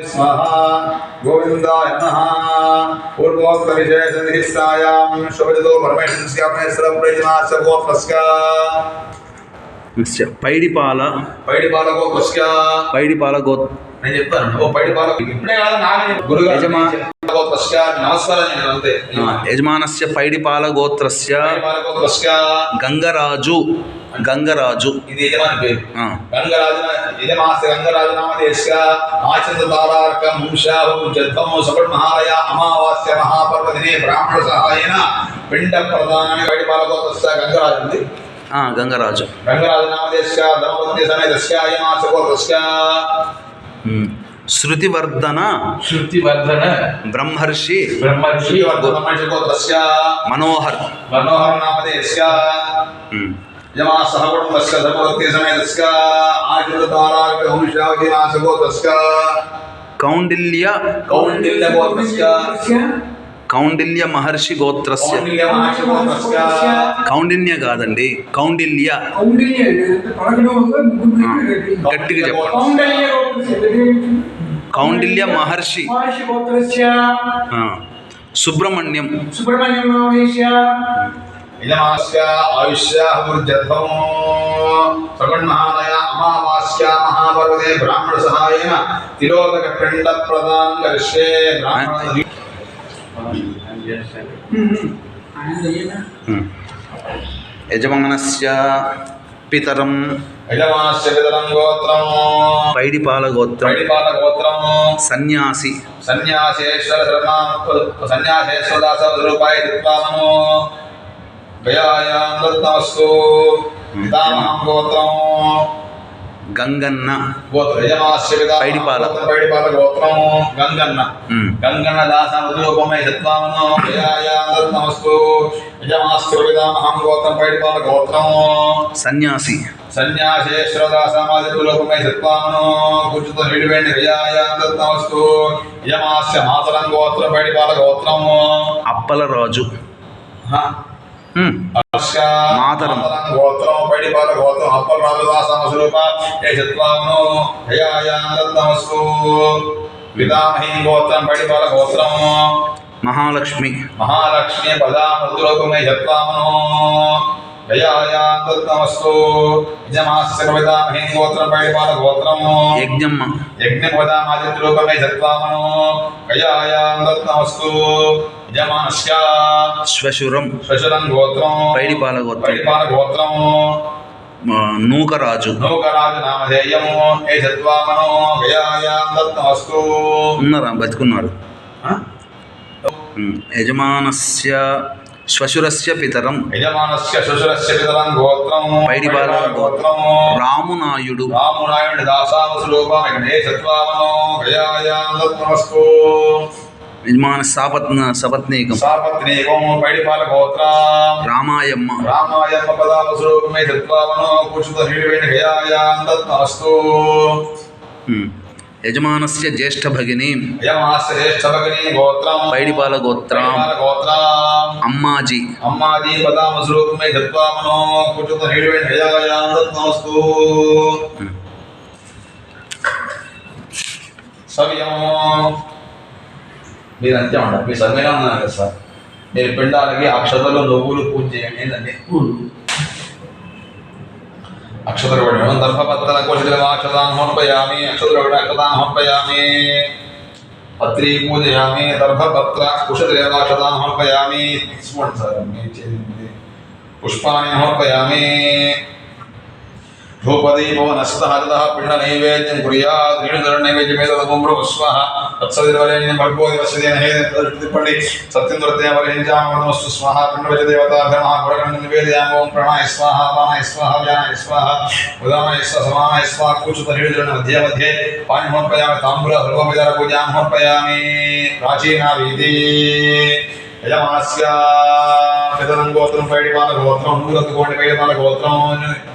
स्वाहा गोविन्दाय नमः पूर्वोक्तविशेषनिष्ठायां शुभजतो परमेश्वरस्यापनेश्वरप्रयोजनास्य गोत्रस्य పైడిపాల పైడిపాల గోత్రస్య పైడిపాల గో నేను చెప్తాను ఓ పైడిపాల ఇప్పుడే కాదు నాని గురుగారు గోత్రస్య యజమానస్య పైడిపాల గోత్రస్య గోత్రస్య గంగరాజు గంగరాజు. ఇది యజమాని పేరు. ఆ, గంగరాజన యజమాస్య గంగరాజనామదేశ్య ఆచంద తారార్కం వంశాహం జద్ధం సపట్ మహాలయ అమావాస్య మహాపర్వదినే బ్రాహ్మణ సహాయన పిండ ప్రధాన వైడిపాలకోతస్య గంగరాజు ఉంది గంగరాజు. ధర్మపత్ని సమేతస్య అయమాసకోతస్య ఉమ్. శృతివర్ధన శృతివర్ధన బ్రహ్మర్షి బ్రహ్మర్షి మనోహర్ మనోహర కౌండిల్య కౌండిల్య కౌండిల్య మహర్షి గోత్రస్య. కౌండిన్య కాదండి కౌండిల్య. గట్టిగా చెప్పండి. కౌండిల్య మహర్షి మహర్షి గోత్రస్య ఆ, సుబ్రహ్మణ్యం సుబ్రహ్మణ్యం నామదేశ్య యజమాస్య ఆయుష్యాహుర్జధ్వం సగణ్మహాలయ అమావాస్య మహాపర్వతే బ్రాహ్మణ సహాయేన తిలోదక పిండ ప్రదాన్ కరిష్యే బ్రాహ్మణ ఉమ్. యజమానస్య పితరం పైడిపాల గోత్రం. సన్యాసి. సన్యాసేశ్వర శరణాం సన్యాసేశ్వర దాస రూపాయ దిత్వామను గయాయాం దత్తమస్తు పితామహం గోత్రం. గంగన్న. పైడిపాల. పైడిపాల గోత్రం దాస సత్వామను గోత్రం పైడిపాల గోత్రం సన్యాసి సన్యాసేశ్వర దాసమాది రూపమై సత్వామను కూర్చుతో నిడివేండి గయాయాం దత్తమస్తు యజమాస్య మాతరం గోత్రం పైడిపాల గోత్రం అప్పలరాజు. మాతరం. గోత్రం పైడిపాల గోత్రం అప్పల్ రాజదాసమ స్వరూప ఏ చత్వామను హయాయాందత్తమస్తు పితామహీ గోత్రం పైడిపాల గోత్రం. మహాలక్ష్మి. మహాలక్ష్మి పదామృతులోకమై చత్వామను హయాయాందత్తమస్తు యజమాస్య పితామహీ గోత్రం పైడిపాల యజ్ఞమ్మ. శ్వశురం. శశురం గోత్రం. పైడిపాల గోత్రం పైడిపాల గోత్రం నూకరాజు. నౌకరాజు నామధేయము ఏ చత్వామనో గయాయాం దత్తమస్తు ఉన్నారా? బతుకున్నారు. యజమానస్య శ్వశురస్య పితరం. యజమానస్య శశురస్య పితరం గోత్రం. పైడిపాల గోత్రం. రామునాయుడు రామునాయుడు. దాసాము స్వరూపం ఏ దత్తమస్తు యజమాన సాపత్ సపత్నీకం. సాపత్నీకం పైడిపాల గోత్రం. రామాయమ్మ. రామాయమ్మ పదాము స్వరూపమే చత్వామనో కుషిత నిడివేణ గయాయాం దత్తమస్తు. యజమానస్య జ్యేష్ఠ భగిని. యమాస్య జ్యేష్ఠ భగిని గోత్రం. పైడిపాల గోత్రం. గోత్రం. అమ్మాజీ. అమ్మాది పదామ స్వరూపమే దత్వామనో కుటుంబ నిలువైన హయాయాం దత్నమస్తు ఉమ్. సవ్యము మీరు అంతే ఉండాలి మీ సమ్మెలో ఉన్నారు కదా సార్? మీరు పిండాలకి అక్షతలు నువ్వులు పూజ చేయండి ఏంటండి? అక్షతద్రవణం దర్భపత్ర కోశిద్రవాక్షతాన్ హోన్పయామి అక్షతద్రవణ అక్షతాన్ హోన్పయామి పత్రి పూజయామి దర్భపత్ర కుశద్రవాక్షతాన్ హోన్పయామి తీసుకోండి సార్ మీరు చేయండి. పుష్పాన్ని హోన్పయామి ధూపదీపో నష్టహరితः పిండనైవేద్యం కుర్యాత్ నైవేద్యమేతదముబ్రహ్మస్వః తత్సవిర్వరేణ్యం భర్గో దివస్యదేన హే తిప్పండి సత్యం దృత్యా వరేణ్యామస్తు స్వాహ పిండవచ దేవతాభ్య మహాగుణగణ నివేదయామి ప్రణాయ స్వాహ పానాయ స్వాహ వ్యానాయ స్వాహ ఉదానాయ స్వాహ సమానాయ స్వాహ కూచుత నివేదన మధ్య మధ్యే పాని హోర్పయామి తాంబూల సర్వోపచార పూజాం యజమానస్య పితరం గోత్రం పైడిపాల గోత్రం నువ్వు అందుకోండి పైడిపాల గోత్రం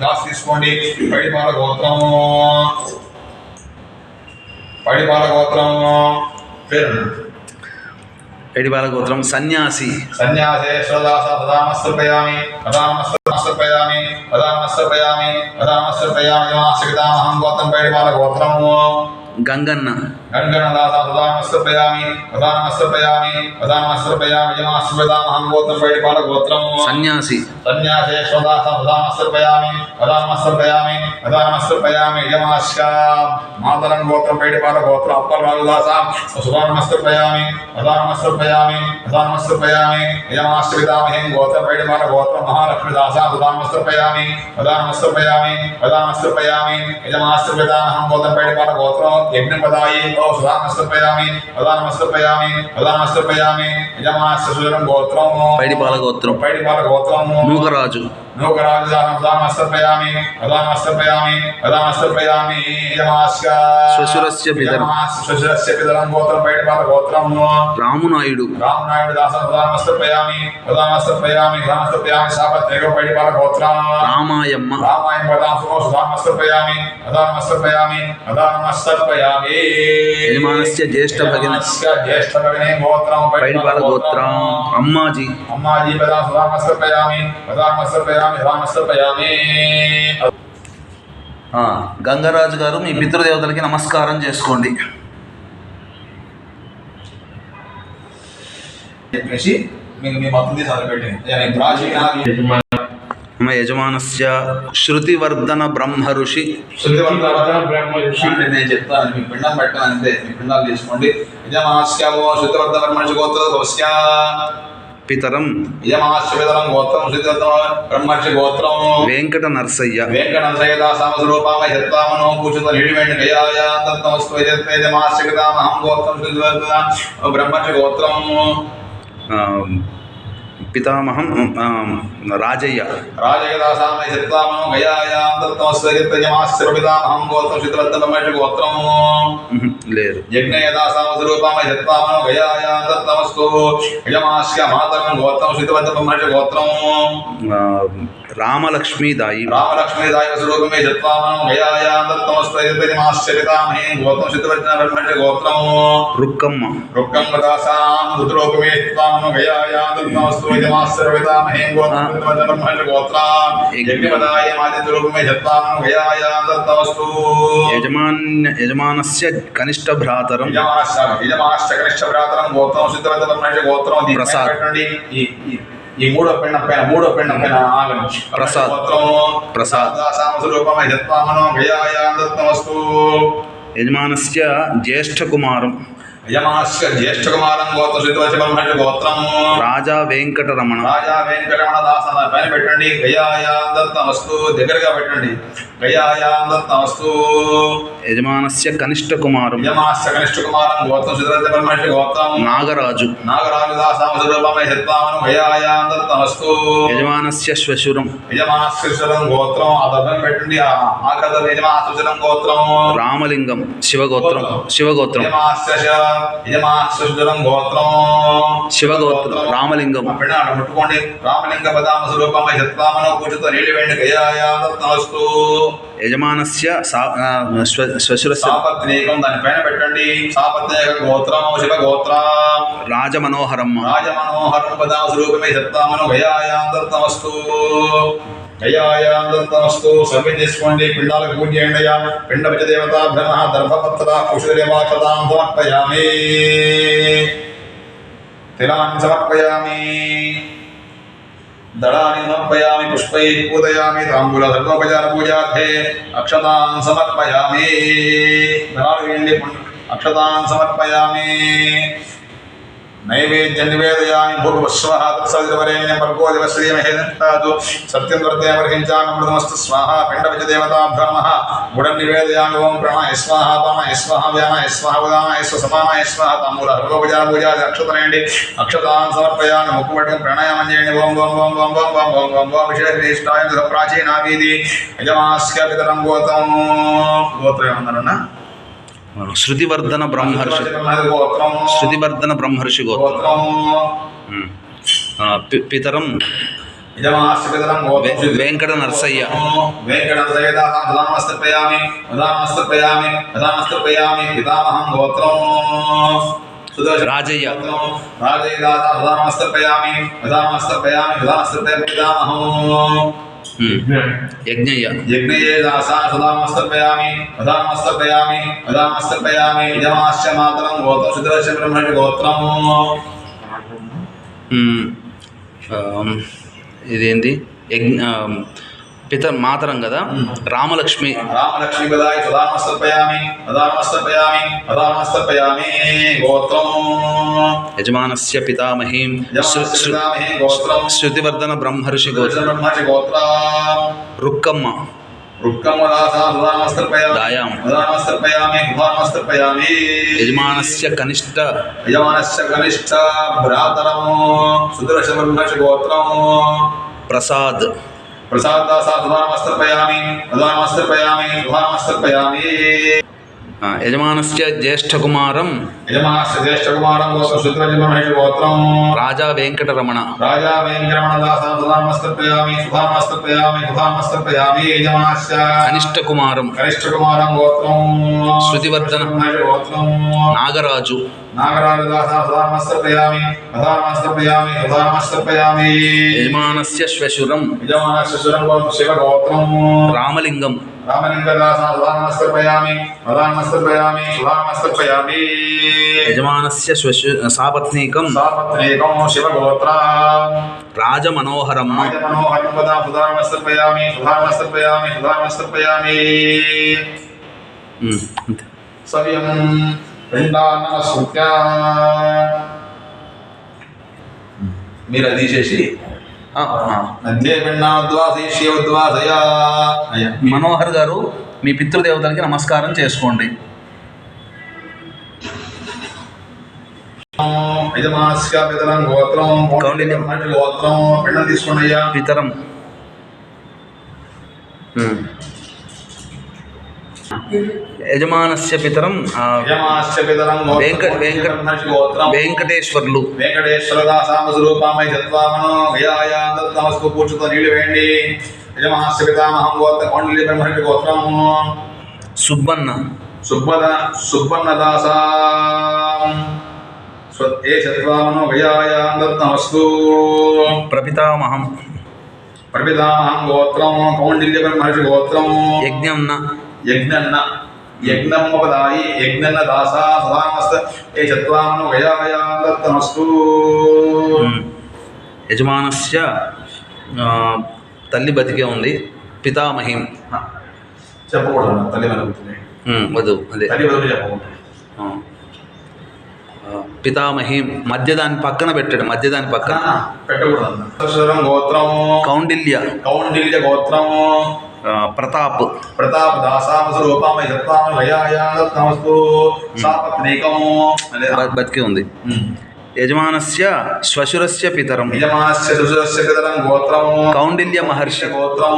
దాస్ తీసుకోండి పైడిపాల గోత్రం పైడిపాల గోత్రం పేరు పైడిపాల గోత్రం సన్యాసి సన్యాసేశ్వరదాస పదామస్తర్పయామి పదామస్తర్పయామి పదామస్తర్పయామి పదామస్తర్పయామి యమాస్య పితామహం గోత్రం పైడిపాల గోత్రము గంగన్న. సన్యాసి. మాతరం గోత్రం బయటపాల గోత్రం అప్పర్ రాజుదాస సుధానమస్తర్పయామి ప్రధానమస్తర్పయామి ప్రధానమస్తర్పయామి యమాశ్రపితామహేం గోత్రం బయటపాల గోత్రం మహాలక్ష్మిదాస సుధానమస్తర్పయామి ప్రధానమస్తర్పయామి ప్రధానమస్తర్పయామి యమాశ్రపితామహం గోత్రం బయటపాల గోత్రం यज्ञं वदाये ओ सदा नमस्तर्पयामि सदा नमस्तर्पयामि सदा नमस्तर्पयामि यजमानस्य सुरं गोत्रं पैडिपाल गोत्रं पैडिपाल गोत्रं మూగరాజు లోకరాజామస్తर्पयामि अदामस्तर्पयामि अदामस्तर्पयामि యమాస్క శ్వశురస్య పితరం శ్వశురస్య పితరం గోత్రం బయట పాత గోత్రం రామునాయుడు రామునాయుడు దాసం అదామస్తర్పయామి అదామస్తర్పయామి అదామస్తర్పయామి సాపత్రిక బయట పాత గోత్రం రామాయమ్మ రామాయమ్మ దాసమో సుధామస్తర్పయామి అదామస్తర్పయామి అదామస్తర్పయామి యజమానస్య జ్యేష్ఠ భగిన జ్యేష్ఠ భగినే గోత్రం బయట పాత గోత్రం అమ్మాజీ అమ్మాజీ పదాం సుధామస్తర్పయామి గంగరాజు గారు మీ పితృదేవతలకి నమస్కారం చేసుకోండి. చెప్పేసి మీకు మీ మొత్తం తీసి పెట్టింది నేను ప్రాచీన మమ యజమానస్య శృతివర్ధన బ్రహ్మ ఋషి. అంటే నేను చెప్తాను మీ పిండం పెట్టాను అంతే మీ పిండాలు తీసుకోండి. గోత్రం పితరం యమాశ్వతరం గోత్రం శ్రీతత్వం బ్రహ్మర్షి గోత్రం. వెంకట నరసయ్య వెంకట నరసయ్య దాసామ స్వరూపామై దత్తామనో పూజిత నిడివేండి కయాయ తత్వస్వైతే యమాశ్వతామహం గోత్రం శ్రీతత్వం బ్రహ్మర్షి గోత్రం. పితామహం రాజయ్య. రాజయ్యదాసామై లేదు. గోత్రం रामलक्ष्मीदायी रामलक्ष्मीदायी स्वरूप में जत्वा मनो मयाया दत्तमस्तयते माश्चरितामहे गोत्रं सिद्धवर्धन ब्रह्मण्य गोत्रम रुक्कम रुक्कम दासाम रुद्रोप में जत्वा मनो मयाया दत्तमस्तयते माश्चरितामहे गोत्रं सिद्धवर्धन ब्रह्मण्य गोत्रा यज्ञपदाय मादि स्वरूप में जत्वा मनो मयाया दत्तमस्तु यजमान यजमानस्य कनिष्ठ भ्रातरं यजमानस्य यजमानस्य कनिष्ठ भ्रातरं गोत्रं सिद्धवर्धन ब्रह्मण्य गोत्रं प्रसाद ఈ మూడో పిండం పైన మూడో పిండం పైన ఆగను ప్రసాద్. ప్రసాద్. యజమానస్య జ్యేష్ఠకుమారం. యజమానస్య జ్యేష్ఠకుమారం గోత్ర శ్రీతోచి గోత్రం. రాజా వెంకటరమణ. రాజా వెంకటరమణ దాసన పైన పెట్టండి. గయా దత్త వస్తు దగ్గరగా పెట్టండి. గయా దత్త వస్తు యజమానస్య కనిష్ట కుమారు కనిష్ట కుమారం గోత్రం సుధరత గోత్రం. నాగరాజు. నాగరాజు దాసామ యజమానస్య శ్వశురం. యజమానస్య గోత్రం. ఆ పెట్టండి ఆ గోత్రం. రామలింగం శివగోత్రం. శివగోత్రం. యజమానస్య గోత్రం. శివగోత్రం. రామలింగం. ముట్టుకోండి. రామలింగ పదామ స్వరూపమై కూర్చుతో నీళ్ళు యజమానస్య దానిపైన పెట్టండి. సాపత్నేక గోత్రం. రాజమనోహరం రాజమనోహరం పదాం స్వరూపమే సత్తామను సమర్పయామి. दलानि समर्पयामि पुष्पै पूजयामि ताम्बूलसर्वोपचारपूजार्थे अक्षतान् समर्पयामि। दलानि अक्षतान् समर्पयामि। నైవేద్యం నివేదయామి భూర్భుస్వః తత్సవితుర్వరేణ్యం భర్గో దేవశ్రీమహే సత్యం వర్తే వర్హించామృతమస్తు స్వాహ పిండవిజ దేవతా గుడం నివేదయామి ఓం ప్రణాయ స్వాహ పానాయ స్వాహ వ్యానాయ స్వాహ ఉదానాయ స్వ సమానాయ స్వాహ తాంబూల భగోపచార పూజా అక్షతనేయండి అక్షతాన్ సమర్పయామి ముక్కుపట్టుకుని ప్రాణాయామం చేయండి ఓం ఓం ఓం ఓం ఓం ఓం ఓం ఓం ఓం విశేషాయ ప్రాచీనావీది యజమాస్య పితరం గోతం గోత్రం. ఏమన్నారన్నా శృతివర్ధన బ్రహ్మర్షి. శృతివర్ధన బ్రహ్మర్షి గోత్రం. పితరం వెంకట నర్సయ్య రాజయ్య. రాజయ్య గోత్రం యజ్ఞయ్య. యజ్ఞయే దాసా సదామస్తర్పయామి ప్రధానమస్తర్పయామి ప్రధానమస్తర్పయామి యజమాశ్చ మాతరం గోత్రం శుద్ధరస్య బ్రహ్మణి. ఆమ్, ఇదేంది యజ్ఞ పిత మాతరం కదా? రామలక్ష్మి. రామలక్ష్మి పదాయ ప్రధానమస్తర్పయామి ప్రధానమస్తర్పయామి ప్రధానమస్తర్పయామి గోత్రం. యజమానస్య పితామహీం. గోత్రం. శృతివర్ధన బ్రహ్మర్షి గోత్రం. బ్రహ్మణి గోత్రం. రుక్కమ్మ. యజమానస్య కనిష్ట. యజమానస్య కనిష్ట భ్రాతరము సుదర్శ బ్రహ్మర్షి గోత్రము ప్రసాద్. ప్రసాదాసా ప్రధానమస్తర్పయామి ప్రధానమస్తర్పయామి ప్రధానమస్తర్పయామి ఆ, యజమానస్య జ్యేష్ఠకుమారం. యజమానస్య జ్యేష్ఠకుమారం బ్రహ్మర్షి గోత్రం. రాజా వెంకటరమణ. రాజా యజమానస్య. కనిష్ట కుమారం కనిష్ఠకుమారం గోత్రం. శృతివర్ధన. గోత్రం. నాగరాజు. యజమానస్య శ్వశురం. యజమానస్య రామలింగం. యజమానస్య సాపత్నీకం సాపత్నేకం శివగోత్ర రాజమనోహరం పదా సుధానమస్తర్పయామి సుధానమస్తర్పయామి సుధానమస్తర్పయామి మ్మ్. అంతే. సవ్యం పిండాన్నమస్కృత్య మీరు అది తీసేసి ఆ, ఆ. మధ్య పిండాద్వాసీష్య ఉద్వాసయా అయ్యా. మనోహర్ గారు మీ పితృదేవతలకి నమస్కారం చేసుకోండి. పితరం. యజమానస్య పితరం వెంకట- వెంకట- వెంకటేశ్వర్లు వెంకటేశ్వర దాసామ స్వరూపామై చత్వామనో గయాయా దత్తమస్తు పూర్చుతో నీళ్ళు వేయండి యజమానస్య పితామహం గోత్ర కొండలి బ్రహ్మణి గోత్రం. సుబ్బన్న. సుబ్బద సుబ్బన్న దాసా స్వ- ఏ చత్వామనో గయాయా దత్తమస్తు ప్రపితామహం. ప్రపితామహం గోత్రం కౌండిల్య బ్రహ్మర్షి గోత్రం. యజ్ఞంన. యజ్ఞన్న యజ్ఞమ్మ పదాయి యజ్ఞన్న దాసా సదామస్త ఏ దత్తమస్తు మ్మ్. యజమానస్య తల్లి బతికే ఉంది పితామహిం. చెప్పకూడదు తల్లి వద్దు అదే. పితామహిం మధ్య దాని పక్కన పెట్టాడు మధ్య దాని పక్కన పెట్టకూడదు. గోత్రం కౌండిల్య. కౌండిల్య గోత్రం ఆ, ప్రతాప్. ప్రతాప దాసామ స్వరూపమై సత్వామ భయాయాస్తు సాపత్నీకం అనే బ- బతికే ఉంది. యజమానస్య శ్వశురస్య పితరం. యజమానస్య సుశరస్య పితరం గోత్రం కౌండిల్య మహర్షి. గోత్రం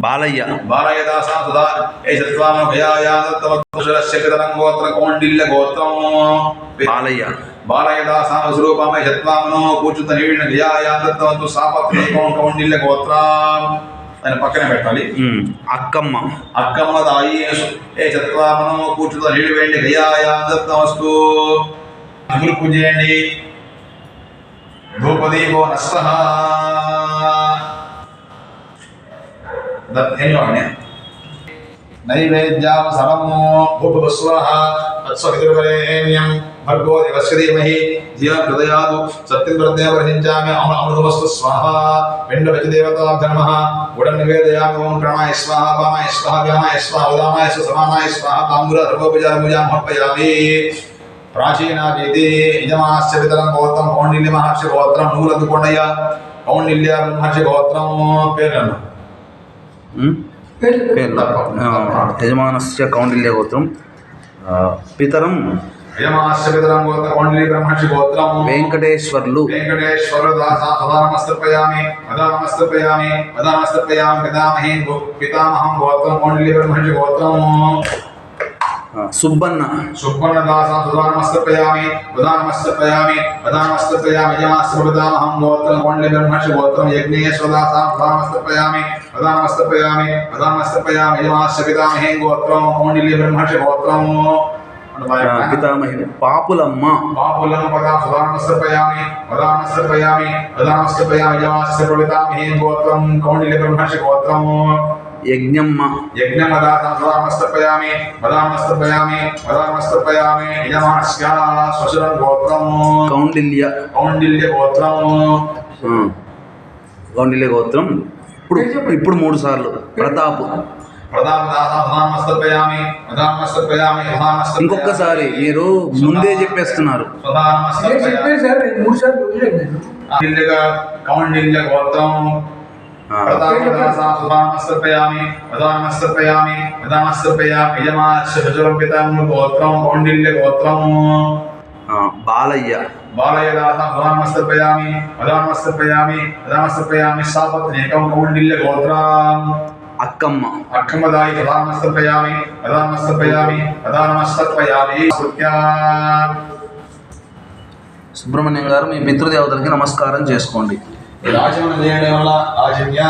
బాలయ్య. బాలయ దాసా సుధా ఏ సత్వామ భయాయాస్తవశురస్య పితరం గోత్ర కౌండిల్య గోత్రం బాలయ్య. బాలయ దాసామ స్వరూపమై సత్వామనో కూర్చుత నీడిన గయాయాస్తవంతు సాపత్నీకం కౌండిల్య గోత్రం. ఆయన పక్కనే పెట్టాలి. మ్మ్. అక్కమ్మ. అక్కమ్మ దాయి ఏ చత్వామనో కూర్చుతో నీళ్ళు వేయండి గయాయాస్తు అమలు పూజ చేయండి. ధూపదీపో నష్ట నైవేద్యాం అమృ అమృతమస్తు స్వాహ పిండ వచ దేవతాభ్య నమః గుడం నివేదయామి ఓం ప్రణాయ స్వాహ వామాయ స్వాహ వ్యామాయ స్వాహ ఉదామాయ స్వ సమానాయ స్వాహ తాంబూల సర్వోపచార పూజాం సమర్పయామి ప్రాచీనాదీతి యజమానస్య పితరం గోత్రం కౌండిల్య మహర్షి గోత్రం నువ్వులు అందుకోండయ్యా కౌండిల్య మహర్షి గోత్రం పేరు మ్మ్. పేరు పేర్లు ఆ, యజమానస్య కౌండిల్య గోత్రం ఆ, పితరం యజమానస్య పితరం గోత్రం కౌండిల్య బ్రహ్మర్షి గోత్రం వెంకటేశ్వర్లు వెంకటేశ్వర దాస సదానమస్తర్పయామి మదానమస్తర్పయామి మదానమస్తర్పయామి పితామహేన్ గో- పితామహం గోత్రం కౌండిల్య బ్రహ్మర్షి గోత్రం ఆ, సుబ్బన్న సుబ్బర్ణ దాస సుదానమస్తర్పయామి ఉదానమస్తర్పయామి వదానమస్తర్పయామి యజమానస్య పితామహం గోత్రం కౌండిల్య బ్రహ్మర్షి గోత్రం యజ్ఞేశ్వర దాస ఉదానమస్తర్పయామి వదానమస్తర్పయామి వదానమస్తర్పయామి యజమానస్య పితామహేన్ గోత్రం కౌండిల్య బ్రహ్మర్షి గోత్రం ఆ, పితామహి పాపులమ్మ పాపులను పదాం సుధానమస్తర్పయామి పదానమస్తర్పయామి పదానమస్తర్పయామి యమాస్య గోత్రం కౌండిల్య బ్రహ్మర్షి గోత్రం. యజ్ఞమ్మ. యజ్ఞమదాతం సుధానమస్తర్పయామి పదానమస్తర్పయామి పదానమస్తర్పయామి యమాస్య స్వశురం గోత్రం. కౌండిల్య. కౌండిల్య గోత్రం. కౌండిల్య గోత్రం. ఇప్పుడు ఇప్పుడు మూడు సార్లు. ప్రతాప్. ఇంకొకసారి మీరు ముందే చెప్పేస్తున్నారు. నేను ప్రధానమస్తర్పయామి గోత్రం కౌండిల్య బాలయ్య. బాలయదాస ప్రధానమస్తర్పయామి ప్రధానమస్తర్పయామి ప్రధానమస్తర్పయామి సాపత్నేకం కౌండిల్య గోత్రం అక్కమ్మ. అక్కమదాయి ప్రధానమస్తర్పయామి ప్రధానమస్తర్పయామి ప్రధానమస్తర్పయామి సుబ్రహ్మణ్యం గారు మీ పితృదేవతలకి నమస్కారం చేసుకోండి. రాజమన చేయడం వల్ల రాజన్య.